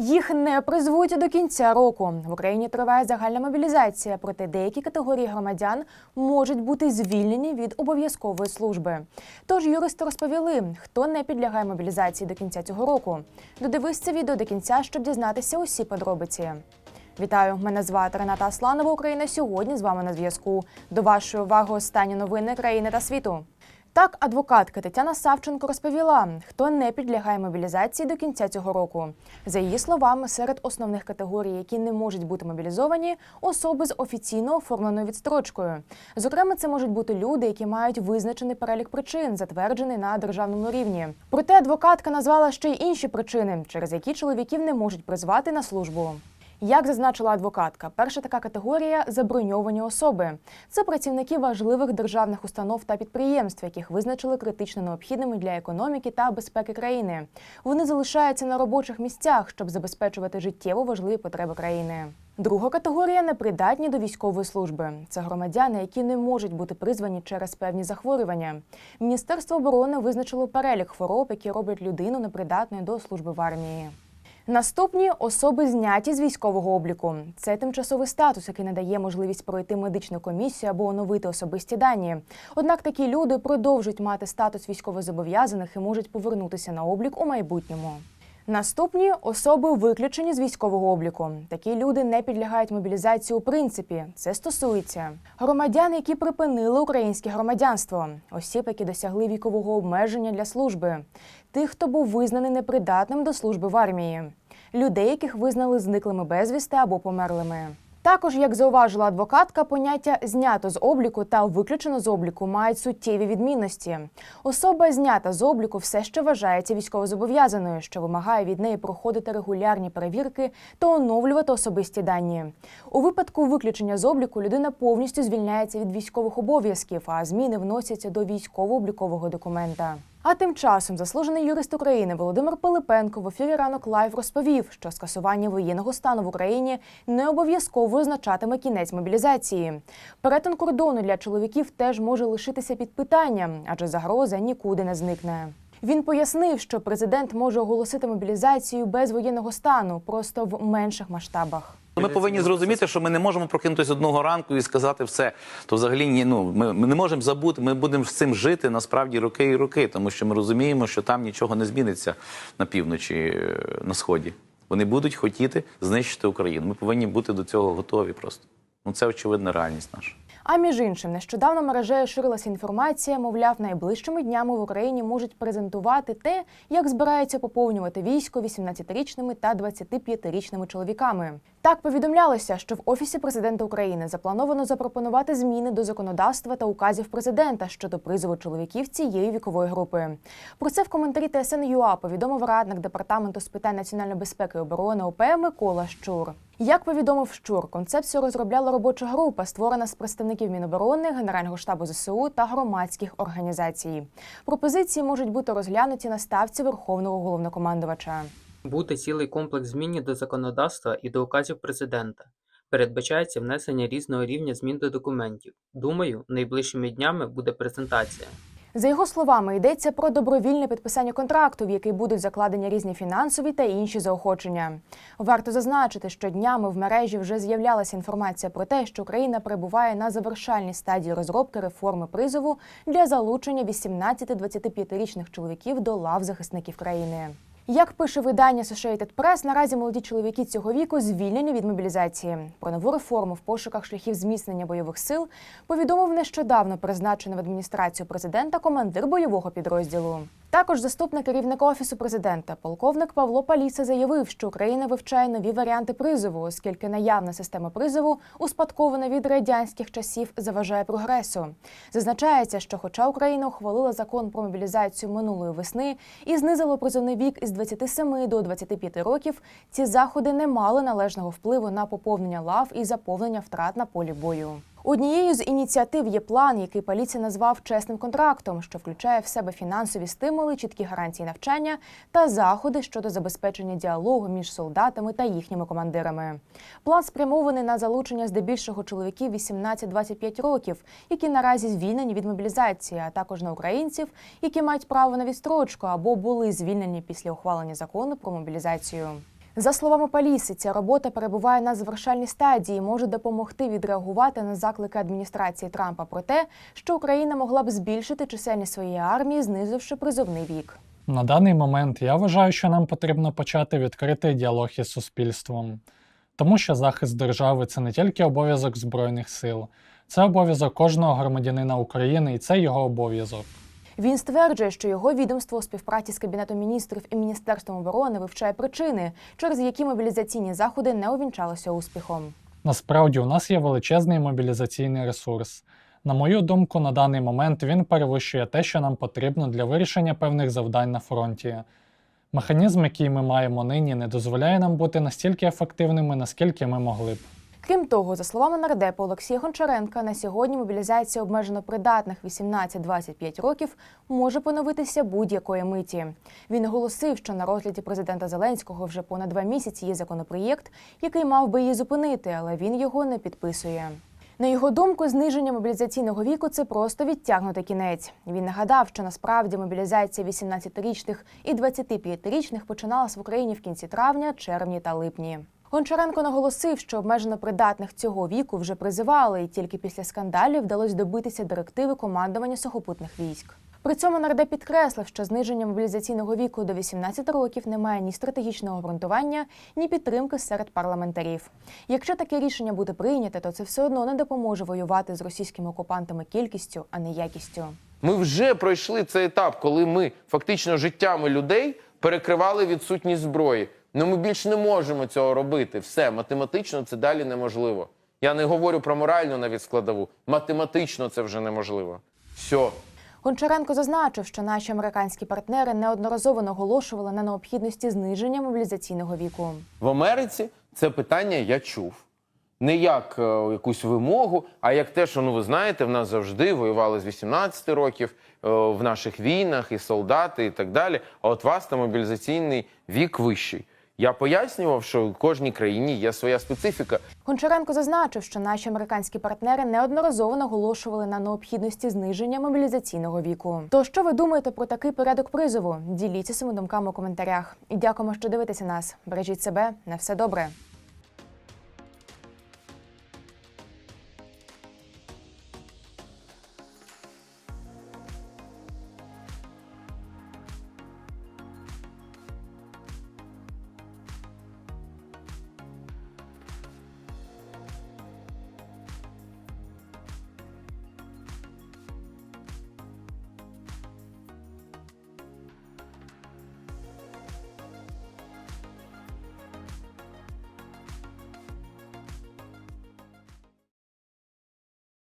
Їх не призвуть до кінця року. В Україні триває загальна мобілізація, проте деякі категорії громадян можуть бути звільнені від обов'язкової служби. Тож юристи розповіли, хто не підлягає мобілізації до кінця цього року. Додивись це відео до кінця, щоб дізнатися усі подробиці. Вітаю! Мене звати Рената Асланова. Україна сьогодні з вами на зв'язку. До вашої уваги останні новини країни та світу. Так, адвокатка Тетяна Савченко розповіла, хто не підлягає мобілізації до кінця цього року. За її словами, серед основних категорій, які не можуть бути мобілізовані, особи з офіційно оформленою відстрочкою. Зокрема, це можуть бути люди, які мають визначений перелік причин, затверджений на державному рівні. Проте адвокатка назвала ще й інші причини, через які чоловіків не можуть призвати на службу. Як зазначила адвокатка, перша така категорія заброньовані особи. Це працівники важливих державних установ та підприємств, яких визначили критично необхідними для економіки та безпеки країни. Вони залишаються на робочих місцях, щоб забезпечувати життєво важливі потреби країни. Друга категорія непридатні до військової служби. Це громадяни, які не можуть бути призвані через певні захворювання. Міністерство оборони визначило перелік хвороб, які роблять людину непридатною до служби в армії. Наступні особи зняті з військового обліку. Це тимчасовий статус, який надає можливість пройти медичну комісію або оновити особисті дані. Однак такі люди продовжують мати статус військовозобов'язаних і можуть повернутися на облік у майбутньому. Наступні особи виключені з військового обліку. Такі люди не підлягають мобілізації у принципі. Це стосується громадян, які припинили українське громадянство, осіб, які досягли вікового обмеження для служби, тих, хто був визнаний непридатним до служби в армії, людей, яких визнали зниклими безвісти або померлими. Також, як зауважила адвокатка, поняття знято з обліку та виключено з обліку мають суттєві відмінності. Особа знята з обліку все ще вважається військовозобов'язаною, що вимагає від неї проходити регулярні перевірки та оновлювати особисті дані. У випадку виключення з обліку людина повністю звільняється від військових обов'язків, а зміни вносяться до військово-облікового документа. А тим часом заслужений юрист України Володимир Пилипенко в ефірі ранок лайв розповів, що скасування воєнного стану в Україні не обов'язково означатиме кінець мобілізації. Перетин кордону для чоловіків теж може лишитися під питанням, адже загроза нікуди не зникне. Він пояснив, що президент може оголосити мобілізацію без воєнного стану, просто в менших масштабах. Ми повинні зрозуміти, що ми не можемо прокинутися одного ранку і сказати все. То взагалі ні, ну ми, ми не можемо забути. Ми будемо з цим жити насправді роки і роки, тому що ми розуміємо, що там нічого не зміниться на півночі е, на сході. Вони будуть хотіти знищити Україну. Ми повинні бути до цього готові. Просто ну це очевидна реальність наша. А між іншим, нещодавно мережею ширилася інформація, мовляв, найближчими днями в Україні можуть презентувати те, як збираються поповнювати військо 18-річними та 25-річними чоловіками. Так повідомлялося, що в офісі президента України заплановано запропонувати зміни до законодавства та указів президента щодо призову чоловіків цієї вікової групи. Про це в коментарі ТСН.ЮА повідомив радник департаменту з питань національної безпеки і оборони ОП Микола Щур. Як повідомив Щур, концепцію розробляла робоча група, створена з представників Міноборони, Генерального штабу ЗСУ та громадських організацій. Пропозиції можуть бути розглянуті на ставці Верховного головнокомандувача. Буде цілий комплекс змін до законодавства і до указів президента. Передбачається внесення різного рівня змін до документів. Думаю, найближчими днями буде презентація. За його словами, йдеться про добровільне підписання контракту, в який будуть закладені різні фінансові та інші заохочення. Варто зазначити, що днями в мережі вже з'являлася інформація про те, що Україна перебуває на завершальній стадії розробки реформи призову для залучення 18-25-річних чоловіків до лав захисників країни. Як пише видання Associated Press, наразі молоді чоловіки цього віку звільнені від мобілізації. Про нову реформу в пошуках шляхів зміцнення бойових сил повідомив нещодавно призначений в адміністрацію президента командир бойового підрозділу. Також заступник керівника офісу президента, полковник Павло Паліса, заявив, що Україна вивчає нові варіанти призову, оскільки наявна система призову, успадкована від радянських часів, заважає прогресу. Зазначається, що, хоча Україна ухвалила закон про мобілізацію минулої весни і знизила призовний вік із 27 до 25 років, ці заходи не мали належного впливу на поповнення лав і заповнення втрат на полі бою. Однією з ініціатив є план, який поліція назвав чесним контрактом, що включає в себе фінансові стимули, чіткі гарантії навчання та заходи щодо забезпечення діалогу між солдатами та їхніми командирами. План спрямований на залучення здебільшого чоловіків 18-25 років, які наразі звільнені від мобілізації, а також на українців, які мають право на відстрочку або були звільнені після ухвалення закону про мобілізацію. За словами Паліси, ця робота перебуває на завершальній стадії, і може допомогти відреагувати на заклики адміністрації Трампа про те, що Україна могла б збільшити чисельність своєї армії, знизивши призовний вік. На даний момент я вважаю, що нам потрібно почати відкритий діалог із суспільством, тому що захист держави це не тільки обов'язок Збройних сил, це обов'язок кожного громадянина України і це його обов'язок. Він стверджує, що його відомство у співпраці з Кабінетом міністрів і Міністерством оборони вивчає причини, через які мобілізаційні заходи не увінчалися успіхом. Насправді, у нас є величезний мобілізаційний ресурс. На мою думку, на даний момент він перевищує те, що нам потрібно для вирішення певних завдань на фронті. Механізм, який ми маємо нині, не дозволяє нам бути настільки ефективними, наскільки ми могли б. Крім того, за словами нардепа Олексія Гончаренка, на сьогодні мобілізація обмежено придатних 18-25 років може поновитися будь-якої миті. Він оголосив, що на розгляді президента Зеленського вже понад два місяці є законопроєкт, який мав би її зупинити, але він його не підписує. На його думку, зниження мобілізаційного віку це просто відтягнути кінець. Він нагадав, що насправді мобілізація 18-річних і 25-річних починалась в Україні в кінці травня, червні та липні. Гончаренко наголосив, що обмежено придатних цього віку вже призивали, і тільки після скандалів вдалося добитися директиви командування сухопутних військ. При цьому нардеп підкреслив, що зниження мобілізаційного віку до 18 років не має ні стратегічного обґрунтування, ні підтримки серед парламентарів. Якщо таке рішення буде прийняте, то це все одно не допоможе воювати з російськими окупантами кількістю, а не якістю. Ми вже пройшли цей етап, коли ми фактично життями людей перекривали відсутність зброї. Ну ми більш не можемо цього робити. Все, математично це далі неможливо. Я не говорю про моральну навіть складову. Математично це вже неможливо. Все. Гончаренко зазначив, що наші американські партнери неодноразово наголошували на необхідності зниження мобілізаційного віку. В Америці це питання я чув. Не як е, якусь вимогу, а як те, що ну ви знаєте, в нас завжди воювали з 18 років е, в наших війнах і солдати, і так далі. А от вас там мобілізаційний вік вищий. Я пояснював, що в кожній країні є своя специфіка. Гончаренко зазначив, що наші американські партнери неодноразово наголошували на необхідності зниження мобілізаційного віку. То що ви думаєте про такий порядок призову? Діліться своїми думками у коментарях. І дякуємо, що дивитеся нас. Бережіть себе на все добре.